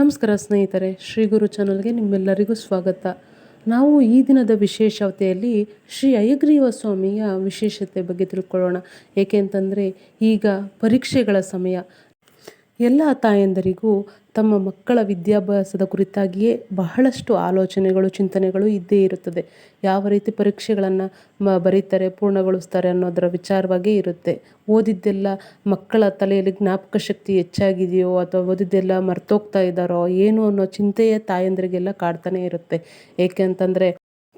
ನಮಸ್ಕಾರ ಸ್ನೇಹಿತರೆ, ಶ್ರೀ ಗುರು ಚಾನಲ್ಗೆ ನಿಮ್ಮೆಲ್ಲರಿಗೂ ಸ್ವಾಗತ. ನಾವು ಈ ದಿನದ ವಿಶೇಷತೆಯಲ್ಲಿ ಶ್ರೀ ಅಯ್ಯಗ್ರೀವ ಸ್ವಾಮಿಯ ವಿಶೇಷತೆ ಬಗ್ಗೆ ತಿಳ್ಕೊಳ್ಳೋಣ. ಏಕೆಂತಂದರೆ ಈಗ ಪರೀಕ್ಷೆಗಳ ಸಮಯ. ಎಲ್ಲ ತಾಯಂದರಿಗೂ ತಮ್ಮ ಮಕ್ಕಳ ವಿದ್ಯಾಭ್ಯಾಸದ ಕುರಿತಾಗಿಯೇ ಬಹಳಷ್ಟು ಆಲೋಚನೆಗಳು, ಚಿಂತನೆಗಳು ಇದ್ದೇ ಇರುತ್ತದೆ. ಯಾವ ರೀತಿ ಪರೀಕ್ಷೆಗಳನ್ನು ಮ, ಬರೀತಾರೆ, ಪೂರ್ಣಗೊಳಿಸ್ತಾರೆ ಅನ್ನೋದರ ವಿಚಾರವಾಗೇ ಇರುತ್ತೆ. ಓದಿದ್ದೆಲ್ಲ ಮಕ್ಕಳ ತಲೆಯಲ್ಲಿ ಜ್ಞಾಪಕ ಶಕ್ತಿ ಹೆಚ್ಚಾಗಿದೆಯೋ ಅಥವಾ ಓದಿದ್ದೆಲ್ಲ ಮರ್ತೋಗ್ತಾ ಇದ್ದಾರೋ ಏನು ಅನ್ನೋ ಚಿಂತೆಯೇ ತಾಯಂದರಿಗೆಲ್ಲ ಕಾಡ್ತಾನೇ ಇರುತ್ತೆ. ಏಕೆ ಅಂತಂದರೆ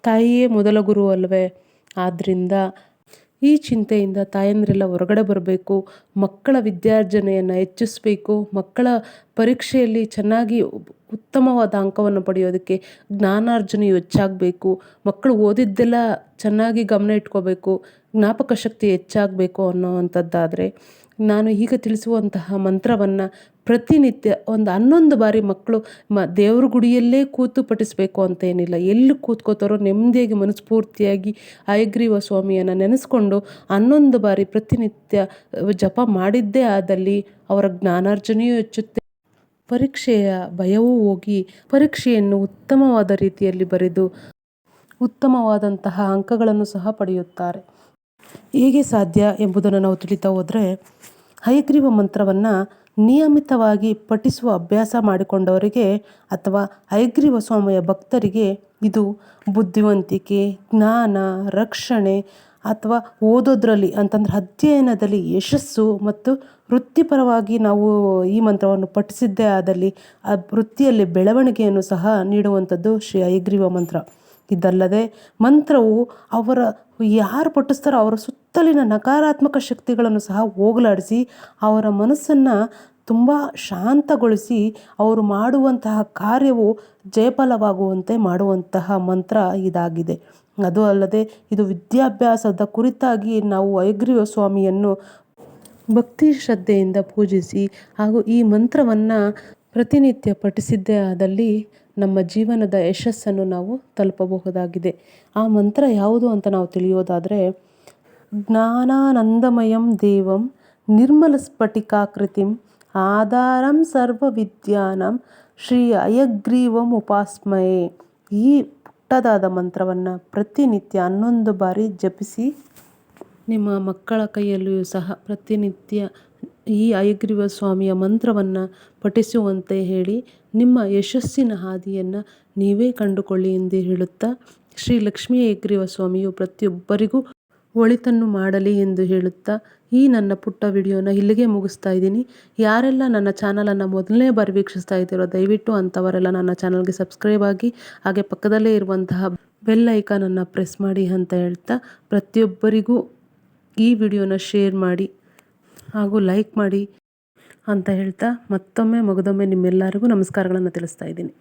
ತಾಯಿಯೇ ಮೊದಲ ಗುರು ಅಲ್ವೇ? ಆದ್ದರಿಂದ ಈ ಚಿಂತೆಯಿಂದ ತಾಯಂದಿರೆಲ್ಲ ಹೊರಗಡೆ ಬರಬೇಕು, ಮಕ್ಕಳ ವಿದ್ಯಾರ್ಜನೆಯನ್ನು ಹೆಚ್ಚಿಸಬೇಕು, ಮಕ್ಕಳ ಪರೀಕ್ಷೆಯಲ್ಲಿ ಚೆನ್ನಾಗಿ ಉತ್ತಮವಾದ ಅಂಕವನ್ನು ಪಡೆಯೋದಕ್ಕೆ ಜ್ಞಾನಾರ್ಜನೆಯು ಹೆಚ್ಚಾಗಬೇಕು, ಮಕ್ಕಳು ಓದಿದ್ದೆಲ್ಲ ಚೆನ್ನಾಗಿ ಗಮನ ಇಟ್ಕೋಬೇಕು, ಜ್ಞಾಪಕ ಶಕ್ತಿ ಹೆಚ್ಚಾಗಬೇಕು ಅನ್ನೋವಂಥದ್ದಾದರೆ ನಾನು ಈಗ ತಿಳಿಸುವಂತಹ ಮಂತ್ರವನ್ನು ಪ್ರತಿನಿತ್ಯ ಒಂದು ಹನ್ನೊಂದು ಬಾರಿ ಮಕ್ಕಳು ಮ ದೇವ್ರ ಗುಡಿಯಲ್ಲೇ ಕೂತು ಪಠಿಸಬೇಕು ಅಂತ ಏನಿಲ್ಲ ಎಲ್ಲಿ ಕೂತ್ಕೋತಾರೋ ನೆಮ್ಮದಿಯಾಗಿ ಮನಸ್ಫೂರ್ತಿಯಾಗಿ ಹಯಗ್ರೀವ ಸ್ವಾಮಿಯನ್ನು ನೆನೆಸ್ಕೊಂಡು ಹನ್ನೊಂದು ಬಾರಿ ಪ್ರತಿನಿತ್ಯ ಜಪ ಮಾಡಿದ್ದೇ ಆದಲ್ಲಿ ಅವರ ಜ್ಞಾನಾರ್ಜನೆಯೂ ಹೆಚ್ಚುತ್ತೆ. ಪರೀಕ್ಷೆಯ ಭಯವೂ ಹೋಗಿ ಪರೀಕ್ಷೆಯನ್ನು ಉತ್ತಮವಾದ ರೀತಿಯಲ್ಲಿ ಬರೆದು ಉತ್ತಮವಾದಂತಹ ಅಂಕಗಳನ್ನು ಸಹ ಪಡೆಯುತ್ತಾರೆ. ಹೇಗೆ ಸಾಧ್ಯ ಎಂಬುದನ್ನು ನಾವು ತಿಳಿತಾ ಹೋದರೆ ಹಯಗ್ರೀವ ಮಂತ್ರವನ್ನು ನಿಯಮಿತವಾಗಿ ಪಠಿಸುವ ಅಭ್ಯಾಸ ಮಾಡಿಕೊಂಡವರಿಗೆ ಅಥವಾ ಹಯಗ್ರೀವ ಸ್ವಾಮಿಯ ಭಕ್ತರಿಗೆ ಇದು ಬುದ್ಧಿವಂತಿಕೆ, ಜ್ಞಾನ, ರಕ್ಷಣೆ ಅಥವಾ ಓದೋದ್ರಲ್ಲಿ ಅಂತಂದ್ರೆ ಅಧ್ಯಯನದಲ್ಲಿ ಯಶಸ್ಸು ಮತ್ತು ವೃತ್ತಿಪರವಾಗಿ ನಾವು ಈ ಮಂತ್ರವನ್ನು ಪಠಿಸಿದ್ದೇ ಆದಲ್ಲಿ ಆ ವೃತ್ತಿಯಲ್ಲಿ ಬೆಳವಣಿಗೆಯನ್ನು ಸಹ ನೀಡುವಂಥದ್ದು ಶ್ರೀ ಹಯಗ್ರೀವ ಮಂತ್ರ. ಇದಲ್ಲದೆ ಮಂತ್ರವು ಅವರ ಯಾರು ಪಠಿಸ್ತಾರೋ ಅವರ ಸುತ್ತಲಿನ ನಕಾರಾತ್ಮಕ ಶಕ್ತಿಗಳನ್ನು ಸಹ ಹೋಗಲಾಡಿಸಿ ಅವರ ಮನಸ್ಸನ್ನು ತುಂಬ ಶಾಂತಗೊಳಿಸಿ ಅವರು ಮಾಡುವಂತಹ ಕಾರ್ಯವು ಜಯಫಲವಾಗುವಂತೆ ಮಾಡುವಂತಹ ಮಂತ್ರ ಇದಾಗಿದೆ. ಅದು ಅಲ್ಲದೆ ಇದು ವಿದ್ಯಾಭ್ಯಾಸದ ಕುರಿತಾಗಿ ನಾವು ಹಯಗ್ರೀವ ಸ್ವಾಮಿಯನ್ನು ಭಕ್ತಿ ಶ್ರದ್ಧೆಯಿಂದ ಪೂಜಿಸಿ ಹಾಗೂ ಈ ಮಂತ್ರವನ್ನು ಪ್ರತಿನಿತ್ಯ ಪಠಿಸಿದ್ದೇ ಆದಲ್ಲಿ ನಮ್ಮ ಜೀವನದ ಯಶಸ್ಸನ್ನು ನಾವು ತಲುಪಬಹುದಾಗಿದೆ. ಆ ಮಂತ್ರ ಯಾವುದು ಅಂತ ನಾವು ತಿಳಿಯೋದಾದರೆ ಜ್ಞಾನಾನಂದಮಯಂ ದೇವಂ ಸ್ಫಟಿಕಾಕೃತಿಂ ಆಧಾರಂ ಸರ್ವವಿದ್ಯಾನಂ ಶ್ರೀ ಅಯಗ್ರೀವಂ ಉಪಾಸ್ಮಯೇ ಈ ಪುಟ್ಟದಾದ ಮಂತ್ರವನ್ನು ಪ್ರತಿನಿತ್ಯ ಹನ್ನೊಂದು ಬಾರಿ ಜಪಿಸಿ ನಿಮ್ಮ ಮಕ್ಕಳ ಕೈಯಲ್ಲಿಯೂ ಸಹ ಪ್ರತಿನಿತ್ಯ ಈ ಅಯಗ್ರೀವ ಸ್ವಾಮಿಯ ಮಂತ್ರವನ್ನು ಪಠಿಸುವಂತೆ ಹೇಳಿ ನಿಮ್ಮ ಯಶಸ್ಸಿನ ಹಾದಿಯನ್ನು ನೀವೇ ಕಂಡುಕೊಳ್ಳಿ ಎಂದು ಹೇಳುತ್ತಾ ಶ್ರೀ ಲಕ್ಷ್ಮೀ ಅಯಗ್ರೀವ ಸ್ವಾಮಿಯು ಪ್ರತಿಯೊಬ್ಬರಿಗೂ ಒಳಿತನ್ನು ಮಾಡಲಿ ಎಂದು ಹೇಳುತ್ತಾ ಈ ನನ್ನ ಪುಟ್ಟ ವಿಡಿಯೋನ ಇಲ್ಲಿಗೆ ಮುಗಿಸ್ತಾ ಇದ್ದೀನಿ. ಯಾರೆಲ್ಲ ನನ್ನ ಚಾನಲನ್ನು ಮೊದಲನೇ ಬಾರಿ ವೀಕ್ಷಿಸ್ತಾ ಇದ್ದೀರೋ ದಯವಿಟ್ಟು ಅಂಥವರೆಲ್ಲ ನನ್ನ ಚಾನಲ್ಗೆ ಸಬ್ಸ್ಕ್ರೈಬ್ ಆಗಿ, ಹಾಗೆ ಪಕ್ಕದಲ್ಲೇ ಇರುವಂತಹ ಬೆಲ್ ಐಕಾನನ್ನು ಪ್ರೆಸ್ ಮಾಡಿ ಅಂತ ಹೇಳ್ತಾ ಪ್ರತಿಯೊಬ್ಬರಿಗೂ ಈ ವಿಡಿಯೋನ ಶೇರ್ ಮಾಡಿ ಹಾಗೂ ಲೈಕ್ ಮಾಡಿ ಅಂತ ಹೇಳ್ತಾ ಮತ್ತೊಮ್ಮೆ, ಮಗದೊಮ್ಮೆ ನಿಮ್ಮೆಲ್ಲರಿಗೂ ನಮಸ್ಕಾರಗಳನ್ನು ತಿಳಿಸ್ತಾ ಇದ್ದೀನಿ.